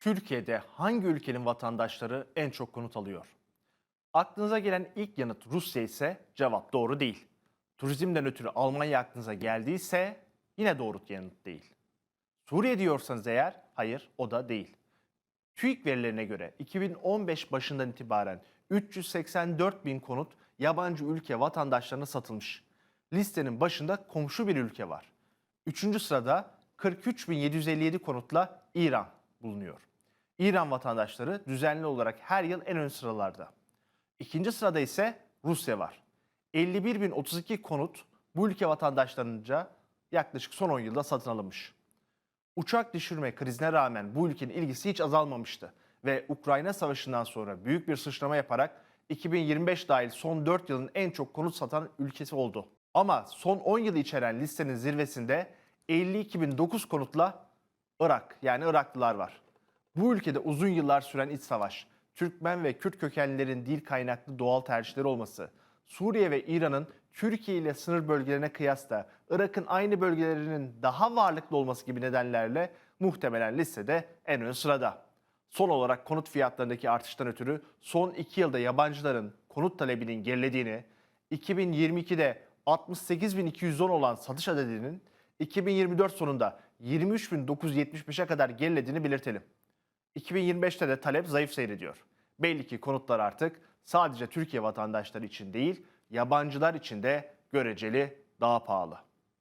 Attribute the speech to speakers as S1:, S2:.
S1: Türkiye'de hangi ülkenin vatandaşları en çok konut alıyor? Aklınıza gelen ilk yanıt Rusya ise cevap doğru değil. Turizmden ötürü Almanya aklınıza geldiyse yine doğru yanıt değil. Suriye diyorsanız eğer hayır o da değil. TÜİK verilerine göre 2015 başından itibaren 384 bin konut yabancı ülke vatandaşlarına satılmış. Listenin başında komşu bir ülke var. Üçüncü sırada 43.757 konutla İran bulunuyor. İran vatandaşları düzenli olarak her yıl en ön sıralarda. İkinci sırada ise Rusya var. 51.032 konut bu ülke vatandaşlarınca yaklaşık son 10 yılda satın alınmış. Uçak düşürme krizine rağmen bu ülkenin ilgisi hiç azalmamıştı ve Ukrayna Savaşı'ndan sonra büyük bir sıçrama yaparak 2025 dahil son 4 yılın en çok konut satan ülkesi oldu. Ama son 10 yılı içeren listenin zirvesinde 52.009 konutla Irak yani Iraklılar var. Bu ülkede uzun yıllar süren iç savaş, Türkmen ve Kürt kökenlilerin dil kaynaklı doğal tercihleri olması, Suriye ve İran'ın Türkiye ile sınır bölgelerine kıyasla Irak'ın aynı bölgelerinin daha varlıklı olması gibi nedenlerle muhtemelen listede en ön sırada. Son olarak konut fiyatlarındaki artıştan ötürü son 2 yılda yabancıların konut talebinin gerilediğini, 2022'de 68.210 olan satış adedinin 2024 sonunda 23.975'e kadar gerilediğini belirtelim. 2025'te de talep zayıf seyrediyor. Belli ki konutlar artık sadece Türkiye vatandaşları için değil, yabancılar için de göreceli daha pahalı.